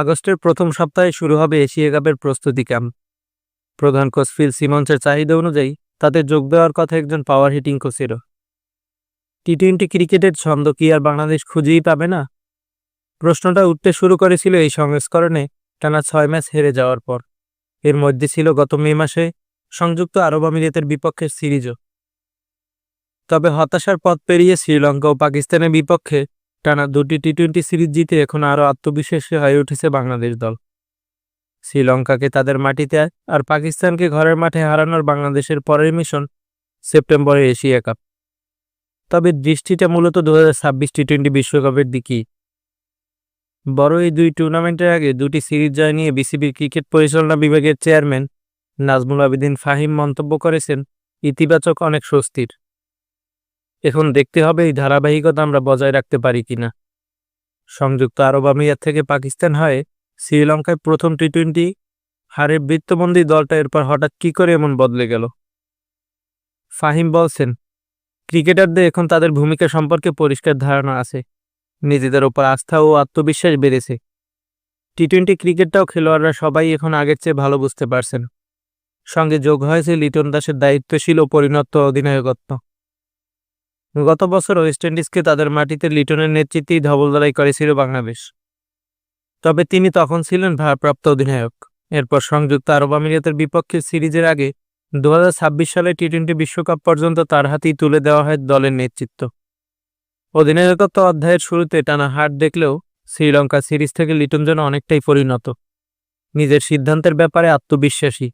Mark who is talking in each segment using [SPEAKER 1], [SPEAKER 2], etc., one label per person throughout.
[SPEAKER 1] আগস্টের প্রথম সপ্তাহে শুরু হবে এশিয়া কাপের প্রস্তুতি ক্যাম্প। প্রধান কোচ ফিল সিমন্সের চাহিদা অনুযায়ী তাতে যোগ দেওয়ার কথা একজন পাওয়ার হিটিং কোচেরও টি টোয়েন্টি ক্রিকেটের ছন্দ কি আর বাংলাদেশ খুঁজেই পাবে না? প্রশ্নটা উঠতে শুরু করেছিল এই সংস্করণে টানা ছয় ম্যাচ হেরে যাওয়ার পর। এর মধ্যে ছিল গত মে মাসে সংযুক্ত আরব আমিরাতের বিপক্ষে সিরিজও। তবে হতাশার পথ পেরিয়ে শ্রীলঙ্কা ও পাকিস্তানের বিপক্ষে টানা দুটি টি টোয়েন্টি সিরিজ জিতে এখন আরও আত্মবিশ্বাসী হয়ে উঠেছে বাংলাদেশ দল। শ্রীলঙ্কাকে তাদের মাটিতে আর পাকিস্তানকে ঘরের মাঠে হারানোর বাংলাদেশের পরের মিশন সেপ্টেম্বরে এশিয়া কাপ। তবে দৃষ্টিটা মূলত দু হাজার ছাব্বিশ টি টোয়েন্টি বিশ্বকাপের দিকেই। বড় এই দুই টুর্নামেন্টের আগে দুটি সিরিজ জয় নিয়ে বিসিবির ক্রিকেট পরিচালনা বিভাগের চেয়ারম্যান নাজমুল আবেদিন ফাহিম মন্তব্য করেছেন, ইতিবাচক অনেক স্বস্তির। এখন দেখতে হবে এই ধারাবাহিকতা আমরা বজায় রাখতে পারি কিনা সংযুক্ত আরব আমিরাত থেকে পাকিস্তান হয়ে শ্রীলঙ্কায় প্রথম টি টোয়েন্টি হারের বৃত্তবন্দী দলটা এরপর হঠাৎ কি করে এমন বদলে গেল? ফাহিম বলছেন, ক্রিকেটারদের এখন তাদের ভূমিকা সম্পর্কে পরিষ্কার ধারণা আছে। নিজেদের ওপর আস্থা ও আত্মবিশ্বাস বেড়েছে। টি টোয়েন্টি ক্রিকেটটাও খেলোয়াড়রা সবাই এখন আগের চেয়ে ভালো বুঝতে পারছেন। সঙ্গে যোগ হয়েছে লিটন দাসের দায়িত্বশীল ও পরিণত অধিনায়কত্ব। গত বছর ওয়েস্ট ইন্ডিজকে তাদের মাটিতে লিটনের নেতৃত্বেই ধবলদারাই করেছিল বাংলাদেশ। তবে তিনি তখন ছিলেন ভারপ্রাপ্ত অধিনায়ক। এরপর সংযুক্ত আরব আমিরাতের বিপক্ষে সিরিজের আগে দু হাজার ছাব্বিশ সালে টি টোয়েন্টি বিশ্বকাপ পর্যন্ত তার হাতেই তুলে দেওয়া হয় দলের নেতৃত্ব। অধিনায়কত্ব অধ্যায়ের শুরুতে টানা হার দেখলেও শ্রীলঙ্কা সিরিজ থেকে লিটন যেন অনেকটাই পরিণত। নিজের সিদ্ধান্তের ব্যাপারে আত্মবিশ্বাসী।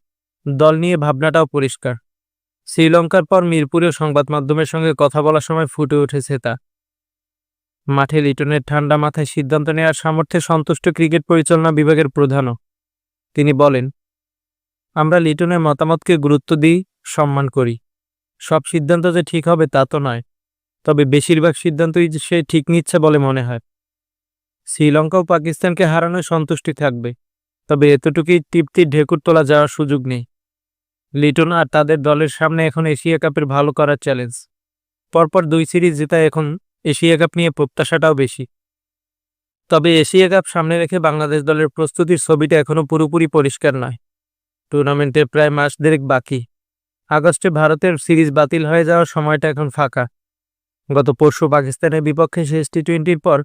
[SPEAKER 1] দল নিয়ে ভাবনাটাও পরিষ্কার। শ্রীলঙ্কার পর মিরপুরেও সংবাদ মাধ্যমের সঙ্গে কথা বলার সময় ফুটে উঠেছে তা। মাঠে লিটনের ঠান্ডা মাথায় সিদ্ধান্ত নেওয়ার সামর্থ্যে সন্তুষ্ট ক্রিকেট পরিচালনা বিভাগের প্রধানও। তিনি বলেন, আমরা লিটনের মতামতকে গুরুত্ব দিই, সম্মান করি। সব সিদ্ধান্ত যে ঠিক হবে তা তো নয়, তবে বেশিরভাগ সিদ্ধান্তই সে ঠিক নিচ্ছে বলে মনে হয়। শ্রীলঙ্কা ও পাকিস্তানকে হারানোয় সন্তুষ্টি থাকবে, তবে এতটুকুই তৃপ্তির ঢেকুর তোলা যাওয়ার সুযোগ নেই। লিটন আর তাদের দলের সামনে এখন এশিয়া কাপের ভালো করার চ্যালেঞ্জ পরপর দুই সিরিজ জেতা এখন এশিয়া কাপ নিয়ে প্রত্যাশাটাও বেশি। তবে এশিয়া কাপ সামনে রেখে বাংলাদেশ দলের প্রস্তুতির ছবিটা এখনও পুরোপুরি পরিষ্কার নয়। টুর্নামেন্টের প্রায় মাস দেড়েক বাকি। আগস্টে ভারতের সিরিজ বাতিল হয়ে যাওয়ার সময়টা এখন ফাঁকা। গত পরশু পাকিস্তানের বিপক্ষে শেষ টি টোয়েন্টির পর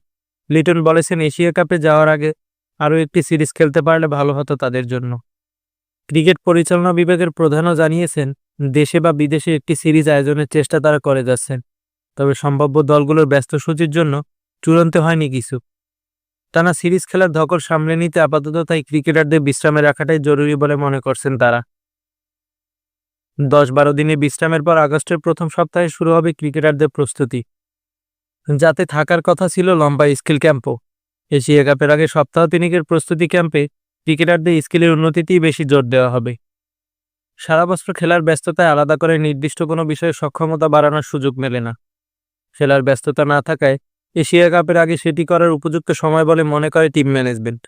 [SPEAKER 1] লিটন বলেছেন, এশিয়া কাপে যাওয়ার আগে আরও একটি সিরিজ খেলতে পারলে ভালো হতো তাদের জন্য। ক্রিকেট পরিচালনা বিভাগের প্রধানও জানিয়েছেন, দেশে বা বিদেশে একটি সিরিজ আয়োজনের চেষ্টা তারা করে যাচ্ছেন। তবে সম্ভাব্য দলগুলোর ব্যস্ত সূচির জন্য চূড়ান্ত হয়নি কিছু। টানা সিরিজ খেলার ধকল সামলে নিতে আপাতত তাই ক্রিকেটারদের বিশ্রামে রাখাটাই জরুরি বলে মনে করছেন তারা। দশ বারো দিনে বিশ্রামের পর আগস্টের প্রথম সপ্তাহে শুরু হবে ক্রিকেটারদের প্রস্তুতি। যাতে থাকার কথা ছিল লম্বা স্কিল ক্যাম্পও। এশিয়া কাপের আগে সপ্তাহ তিনিকের প্রস্তুতি ক্যাম্পে ক্রিকেটারদের স্কিলের উন্নতিতেই বেশি জোর দেওয়া হবে। সারা বছর খেলার ব্যস্ততায় আলাদা করে নির্দিষ্ট কোনো বিষয়ে সক্ষমতা বাড়ানোর সুযোগ মেলে না। খেলার ব্যস্ততা না থাকায় এশিয়া কাপের আগে সেটি করার উপযুক্ত সময় বলে মনে করে টিম ম্যানেজমেন্ট।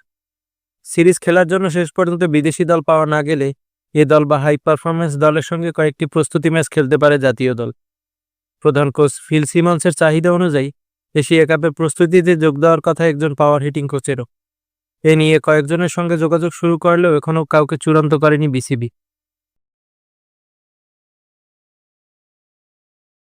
[SPEAKER 1] সিরিজ খেলার জন্য শেষ পর্যন্ত বিদেশি দল পাওয়া না গেলে এ দল বা হাই পারফরমেন্স দলের সঙ্গে কয়েকটি প্রস্তুতি ম্যাচ খেলতে পারে জাতীয় দল। প্রধান কোচ ফিল সিমন্সের চাহিদা অনুযায়ী এশিয়া কাপের প্রস্তুতিতে যোগ দেওয়ার কথা একজন পাওয়ার হিটিং কোচেরও। এ নিয়ে কয়েকজনের সঙ্গে যোগাযোগ শুরু করলেও এখনও কাউকে চূড়ান্ত করেনি বিসিবি।